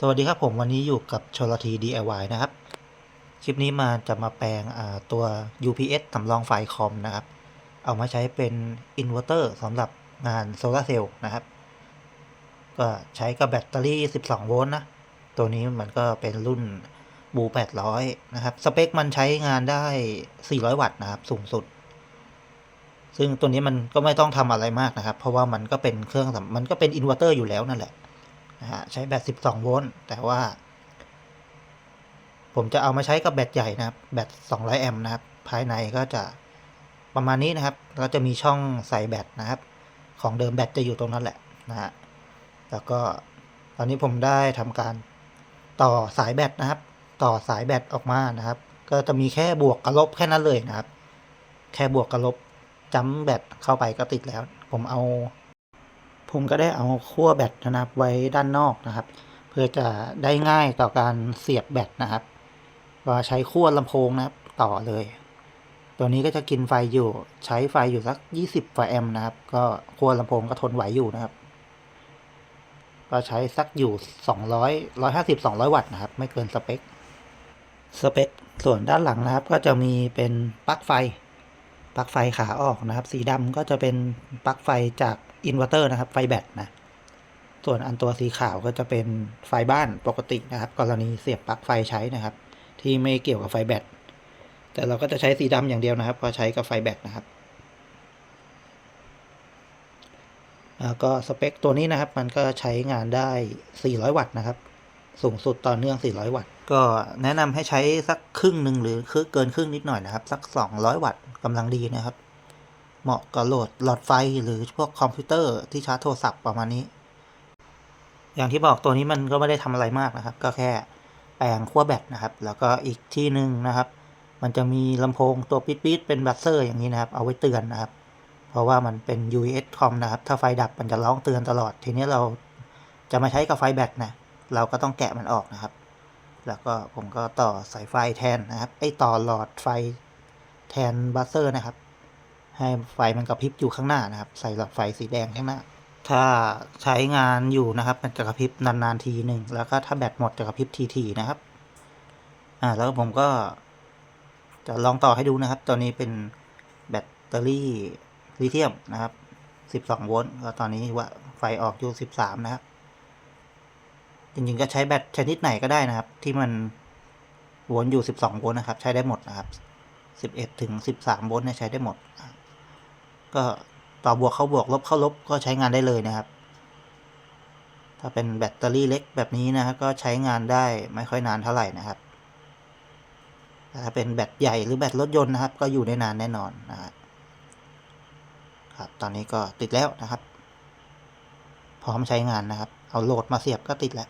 สวัสดีครับผมวันนี้อยู่กับชลที DIY นะครับ คลิปนี้มาจะมาแปลงตัว UPS สำรองไฟคอมนะครับ เอามาใช้เป็นอินเวอร์เตอร์สำหรับงานโซลาเซลล์นะครับ ก็ใช้กับแบตเตอรี่ 12 โวลต์นะ ตัวนี้มันก็เป็นรุ่นบู800 นะครับ สเปคมันใช้งานได้ 400 วัตต์นะครับ สูงสุด ซึ่งตัวนี้มันก็ไม่ต้องทำอะไรมากนะครับ เพราะว่ามันก็เป็นเครื่องมันก็เป็นอินเวอร์เตอร์อยู่แล้วนั่นแหละ นะฮะใช้แบต 12 โวลต์แต่ว่า ผมจะเอามาใช้กับแบตใหญ่นะครับ แบต 200 แอมป์นะครับ ภายในก็จะประมาณนี้นะครับแล้วจะมีช่องใส่แบตนะครับ ของเดิมแบตจะอยู่ตรงนั้นแหละนะฮะแล้วก็ตอนนี้ผมได้ทำการต่อสายแบตนะครับ ต่อสายแบตออกมานะครับ ก็จะมีแค่บวกกับลบแค่นั้นเลยนะครับ แค่บวกกับลบจัมแบตเข้าไปก็ติดแล้ว ผมเอา ผมก็ได้เอาขั้วแบตนะครับไว้ด้านนอกนะครับ เพื่อจะได้ง่ายต่อการเสียบแบตนะครับก็ใช้ขั้วลำโพงนะครับต่อเลย ตัวนี้ก็จะกินไฟอยู่ใช้ไฟอยู่สัก 20กว่าแอมป์นะครับ ก็ขั้วลำโพงก็ทนไหวอยู่นะครับ ก็ใช้สักอยู่ 200 150 200 วัตต์นะครับ ไม่เกินสเปคสเปคส่วนด้านหลังนะครับ ก็จะมีเป็นปลั๊กไฟปลั๊กไฟขาออกนะครับ สีดำก็จะเป็นปลั๊กไฟจาก อินเวอร์เตอร์นะครับ ไฟแบตนะ ส่วนอันตัวสีขาวก็จะเป็นไฟบ้านปกตินะครับ กรณีเสียบปลั๊กไฟใช้นะครับ ที่ไม่เกี่ยวกับไฟแบต แต่เราก็จะใช้สีดำอย่างเดียวนะครับ ก็ใช้กับไฟแบตนะครับ แล้วก็สเปคตัวนี้นะครับ มันก็ใช้งานได้ 400 วัตต์นะครับ สูงสุดต่อเนื่อง 400 วัตต์ ก็แนะนำให้ใช้สักครึ่งหนึ่งหรือคือเกินครึ่งนิดหน่อยนะครับ สัก 200 วัตต์กำลังดีนะครับ เหมาะกับโหลดหลอดไฟหรือพวกคอมพิวเตอร์ที่ชาร์จโทรศัพท์ประมาณนี้ อย่างที่บอกตัวนี้มันก็ไม่ได้ทำอะไรมากนะครับ ก็แค่แปลงขั้วแบตนะครับ แล้วก็อีกที่หนึ่งนะครับ มันจะมีลำโพงตัวปิดๆเป็นบัสเซอร์อย่างนี้นะครับ เอาไว้เตือนนะครับ เพราะว่ามันเป็น UES คอมนะครับ ถ้าไฟดับมันจะร้องเตือนตลอด ทีนี้เราจะมาใช้กับไฟแบตนะ เราก็ต้องแกะมันออกนะครับ แล้วก็ผมก็ต่อสายไฟแทนนะครับ ไอ้ต่อหลอดไฟแทนบัสเซอร์นะครับ ให้ไฟมันกระพริบอยู่ข้างหน้านะครับ ใส่หลอดไฟสีแดงข้างหน้า ถ้าใช้งานอยู่นะครับ มันจะกระพริบนานๆทีหนึ่งแล้วก็ถ้าแบตหมดจะกระพริบทีๆนะครับ อ่าแล้วผมก็ จะลองต่อให้ดูนะครับตัวนี้เป็นแบตเตอรี่ลิเธียมนะครับ 12 โวลต์ก็ตอนนี้ว่าไฟออกอยู่ 13 นะครับ จริงๆก็ใช้แบตชนิดไหนก็ได้นะครับ ที่มันโวลต์อยู่ 12 โวลต์นะครับ ใช้ได้หมดนะครับ 11 ถึง 13 โวลต์เนี่ยใช้ได้หมด ก็ต่อบวกเข้าบวกลบเข้าลบก็ใช้งานได้เลยนะครับ ถ้าเป็นแบตเตอรี่เล็กแบบนี้นะครับก็ใช้งานได้ไม่ค่อยนานเท่าไหร่นะครับแต่ถ้าเป็นแบตใหญ่หรือแบตรถยนต์นะครับ ก็อยู่ได้นานแน่นอนนะครับครับ ตอนนี้ก็ติดแล้วนะครับ พร้อมใช้งานนะครับ เอาโหลดมาเสียบก็ติดแล้ว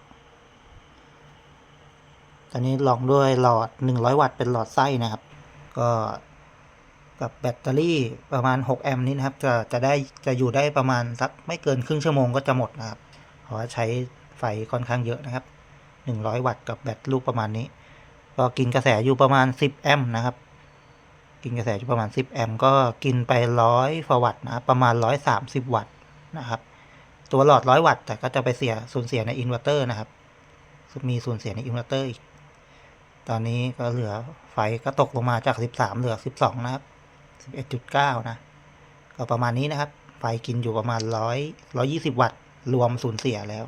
ตอนนี้ลองด้วยหลอด 100 วัตต์เป็นหลอดไส้นะครับ ก็ กับแบตเตอรี่ประมาณ 6 แอมป์นี้นะครับ จะจะได้จะอยู่ได้ประมาณสักไม่เกินครึ่งชั่วโมงก็จะหมดนะครับเพราะว่าใช้ไฟค่อนข้างเยอะนะครับ 100 วัตต์กับแบตลูกประมาณนี้ ก็กินกระแสอยู่ประมาณ 10 แอมป์นะครับ กินกระแสอยู่ประมาณ 10 แอมป์ก็กินไป 100ฟวัตต์นะครับประมาณ 130 วัตต์นะครับ ตัวหลอด 100 วัตต์แต่ก็จะไปเสียสูญเสียในอินเวอร์เตอร์นะครับมีสูญเสียในอินเวอร์เตอร์อีกตอนนี้ก็เหลือไฟก็ตกลงมาจาก 13 เหลือ 12 นะครับ 11.9 นะ ก็ประมาณนี้นะครับ ไฟกินอยู่ประมาณ 100 120 วัตต์ รวมสูญเสียแล้ว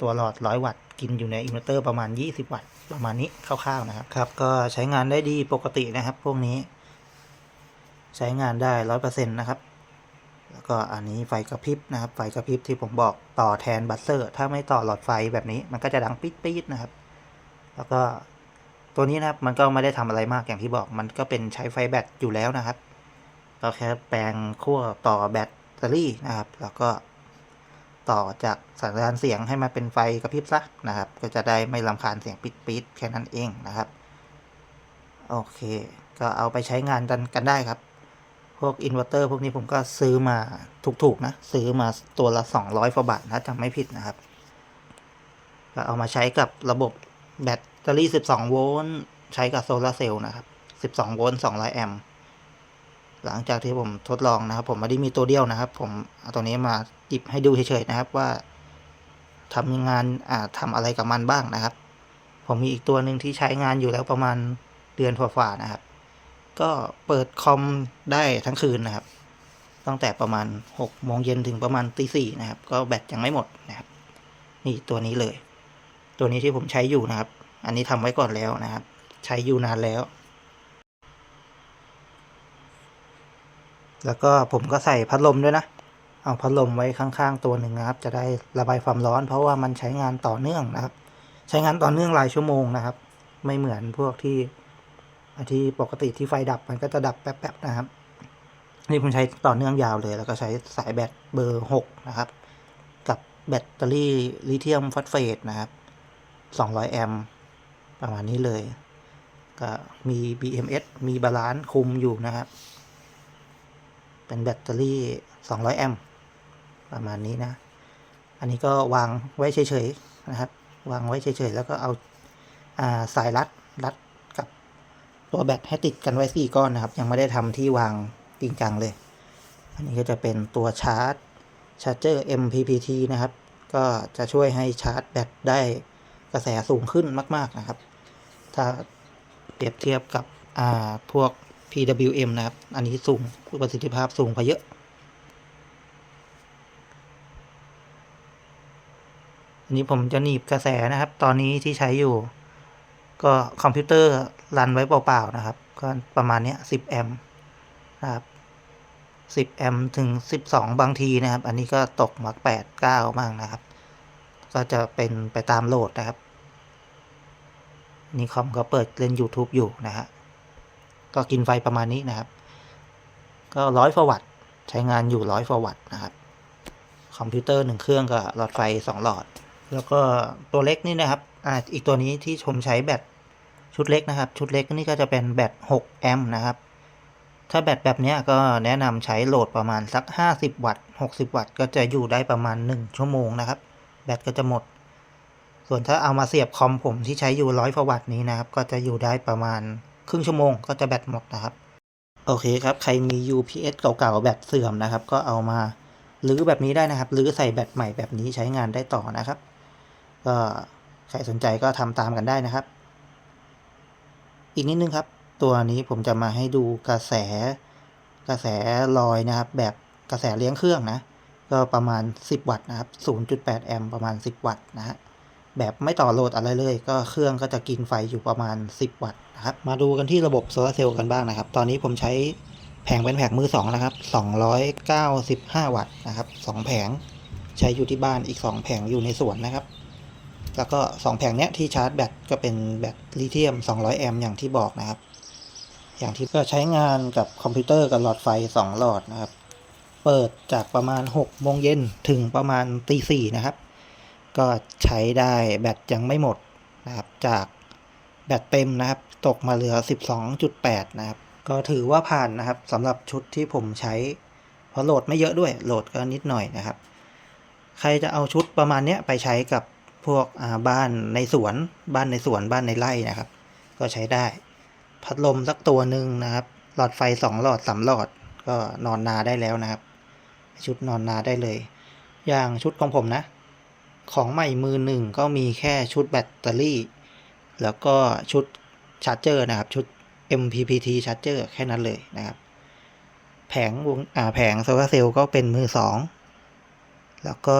ตัวหลอด 100 วัตต์ กินอยู่ในอินเวอร์เตอร์ประมาณ 20 วัตต์ ประมาณนี้คร่าวๆนะครับ ครับ ก็ใช้งานได้ดีปกตินะครับ พวกนี้ ใช้งานได้ 100%นะครับ แล้วก็อันนี้ไฟกระพริบนะครับ ไฟกระพริบที่ผมบอกต่อแทนบัสเซอร์ ถ้าไม่ต่อหลอดไฟแบบนี้ มันก็จะดังปี๊ดๆนะครับ แล้วก็ตัวนี้นะครับมันก็ไม่ได้ทำอะไรมากอย่างที่บอกมันก็เป็นใช้ไฟแบตอยู่แล้วนะครับ ก็แค่แปลงขั้วต่อแบตเตอรี่นะครับ แล้วก็ต่อจากสัญญาณเสียงให้มาเป็นไฟกระพริบซะนะครับ ก็จะได้ไม่ลำคาญเสียงปิดๆแค่นั้นเองนะครับ โอเค ก็เอาไปใช้งานกันกันได้ครับ พวกอินเวอร์เตอร์พวกนี้ผมก็ซื้อมาถูกๆนะ ซื้อมาตัวละ 200ฟบาทนะจำไม่ผิดนะครับ ก็เอามาใช้กับระบบแบตเตอรี่ 12 โวลต์ใช้กับโซลาเซลล์นะครับ 12 โวลต์ 200 แอมป์ หลังจากที่ผมทดลองนะครับ ผมไม่ได้มีตัวเดียวนะครับ ผมเอาตัวนี้มาจิบให้ดูเฉยๆนะครับว่าทำงานอ่าทำอะไรกับมันบ้างนะครับ ผมมีอีกตัวหนึ่งที่ใช้งานอยู่แล้วประมาณเดือนฝ่าๆนะครับ ก็เปิดคอมได้ทั้งคืนนะครับ ตั้งแต่ประมาณหกโมงเย็นถึงประมาณตีสี่นะครับ ก็แบตยังไม่หมดนะครับ นี่ตัวนี้เลย ตัวนี้ที่ผมใช้อยู่นะครับ อันนี้ทำไว้ก่อนแล้วนะครับ ใช้อยู่นานแล้ว แล้วก็ผมก็ใส่พัดลมด้วยนะ เอาพัดลมไว้ข้างๆตัวหนึ่งนะครับ จะได้ระบายความร้อน เพราะว่ามันใช้งานต่อเนื่องนะครับ ใช้งานต่อเนื่องหลายชั่วโมงนะครับ ไม่เหมือนพวกที่ที่ปกติที่ไฟดับมันก็จะดับแป๊บๆนะครับ นี่ผมใช้ต่อเนื่องยาวเลย แล้วก็ใช้สายแบตเบอร์หกนะครับ กับแบตเตอรี่ลิเธียมฟอสเฟตนะครับ 200 แอมป์ประมาณนี้เลย ก็มี BMS มีบาลานซ์คุมอยู่นะครับ เป็นแบตเตอรี่ 200 แอมป์ประมาณนี้นะ อันนี้ก็วางไว้เฉยๆนะครับ วางไว้เฉยๆแล้วก็เอาอาสายรัดรัดกับตัวแบตให้ติดกันไว้4ก้อนนะครับ ยังไม่ได้ทำที่วางจริงจังเลย อันนี้ก็จะเป็นตัวชาร์จชาร์เจอร์ MPPT นะครับ ก็จะช่วยให้ชาร์จแบตได้กระแสสูงขึ้นมาก ๆนะครับ ถ้าเปรียบเทียบกับพวก PWM นะครับ อันนี้สูงประสิทธิภาพสูงกว่าเยอะอันนี้ผมจะหนีบกระแสนะครับ ตอนนี้ที่ใช้อยู่ ก็คอมพิวเตอร์รันไว้เปล่าๆนะครับ ก็ประมาณเนี้ย10แอมป์นะครับ10แอมป์ถึง 12 บางทีนะครับ อันนี้ก็ตกมา8 9บ้างนะครับ ก็จะเป็นไปตามโหลดนะครับ นี่คอมก็เปิดเล่น YouTube อยู่นะฮะ ก็กินไฟประมาณนี้นะครับ ก็ร้อยฟวัตต์ใช้งานอยู่ร้อยฟวัตต์นะครับ คอมพิวเตอร์หนึ่งเครื่องกับหลอดไฟสองหลอด แล้วก็ตัวเล็กนี่นะครับอ่าอีกตัวนี้ที่ผมใช้แบตชุดเล็กนะครับ ชุดเล็กนี่ก็จะเป็นแบต6แอมป์นะครับ ถ้าแบตแบบนี้ก็แนะนำใช้โหลดประมาณสัก 50 วัตต์ 60 วัตต์ ก็จะอยู่ได้ประมาณ 1 ชั่วโมงนะครับ แบตก็จะหมด ส่วนถ้าเอามาเสียบคอมผมที่ใช้อยู่ร้อยวัตต์นี้นะครับ ก็จะอยู่ได้ประมาณ ครึ่งชั่วโมงก็จะแบตหมดนะครับ โอเคครับ ใครมี UPS เก่าๆ แบตเสื่อมนะครับ ก็เอามาลื้อแบบนี้ได้นะครับลื้อใส่แบตใหม่แบบนี้ใช้งานได้ต่อนะครับ ก็ใครสนใจก็ทำตามกันได้นะครับ อีกนิดนึงครับ ตัวนี้ผมจะมาให้ดูกระแสกระแสลอยนะครับ แบบกระแสเลี้ยงเครื่องนะ ก็ประมาณ 10 วัตต์นะครับ 0.8 แอมป์ประมาณ 10 วัตต์นะฮะ แบบไม่ต่อโหลดอะไรเลย ก็เครื่องก็จะกินไฟอยู่ประมาณ 10 วัตต์นะครับ มาดูกันที่ระบบโซลาร์เซลล์กันบ้างนะครับ ตอนนี้ผมใช้แผงเป็นแผงมือสองนะครับ295 วัตต์นะครับ2แผงใช้อยู่ที่บ้านอีก 2 แผงอยู่ในสวนนะครับ แล้วก็ 2 แผงเนี้ยที่ชาร์จแบตก็เป็นแบตลิเธียม 200 แอมป์อย่างที่บอกนะครับ อย่างที่ก็ใช้งานกับคอมพิวเตอร์กับหลอดไฟ 2 หลอดนะครับ เปิดจากประมาณ6โมงเย็นถึงประมาณตีสี่นะครับ ก็ใช้ได้แบตยังไม่หมดนะครับ จากแบตเต็มนะครับ ตกมาเหลือ 12.8 นะครับ ก็ถือว่าผ่านนะครับสำหรับชุดที่ผมใช้ เพราะโหลดไม่เยอะด้วย โหลดก็นิดหน่อยนะครับ ใครจะเอาชุดประมาณนี้ไปใช้กับพวกบ้านในสวน บ้านในสวนบ้านในไร่นะครับ ก็ใช้ได้ พัดลมสักตัวหนึ่งนะครับ หลอดไฟสองหลอดสามหลอด ก็นอนนาได้แล้วนะครับ ชุดนอนนาได้เลย อย่างชุดของผมนะ ของใหม่มือหนึ่งก็มีแค่ชุดแบตเตอรี่ แล้วก็ชุดชาร์จเจอร์นะครับ ชุด MPPT ชาร์จเจอร์แค่นั้นเลยนะครับ แผงวงอ่าแผงโซลาร์เซลล์ก็เป็นมือสองแล้วก็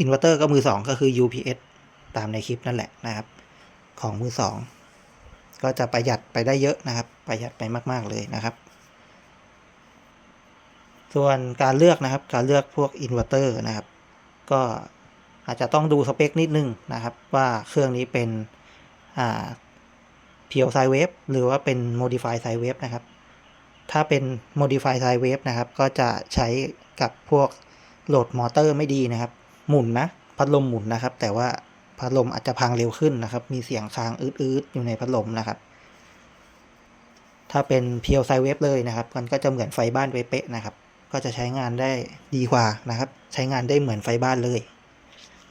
อินเวอร์เตอร์ก็มือสองก็คือ UPS ตามในคลิปนั่นแหละนะครับ ของมือสองก็จะประหยัดไปได้เยอะนะครับ ประหยัดไปมาก ๆ เลยนะครับ ส่วนการเลือกนะครับ การเลือกพวกอินเวอร์เตอร์นะครับ ก็ อาจจะต้องดูสเปคนิดนึงนะครับ ว่าเครื่องนี้เป็นเพียวไซเวฟหรือว่าเป็น modify ไซเวฟนะครับ ถ้าเป็น modify ไซเวฟนะครับ ก็จะใช้กับพวกโหลดมอเตอร์ไม่ดีนะครับ หมุนนะ พัดลมหมุนนะครับ แต่ว่าพัดลมอาจจะพังเร็วขึ้นนะครับ มีเสียงค้างอืดๆอยู่ในพัดลมนะครับ ถ้าเป็นเพียวไซเวฟเลยนะครับ มันก็จะเหมือนไฟบ้านเป๊ะๆนะครับ ก็จะใช้งานได้ดีกว่านะครับ ใช้งานได้เหมือนไฟบ้านเลย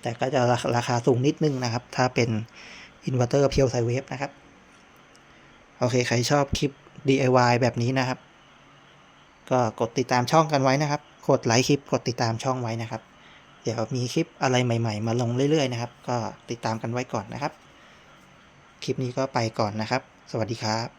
แต่ก็จะราคาสูงนิดนึงนะครับ ถ้าเป็นอินเวอร์เตอร์เพียวไซเวฟนะครับ โอเค ใครชอบคลิป DIY แบบนี้นะครับ ก็กดติดตามช่องกันไว้นะครับ กดไลค์คลิป กดติดตามช่องไว้นะครับ เดี๋ยวมีคลิปอะไรใหม่ ๆ มาลงเรื่อย ๆ นะครับ ก็ติดตามกันไว้ก่อนนะครับ คลิปนี้ก็ไปก่อนนะครับ สวัสดีครับ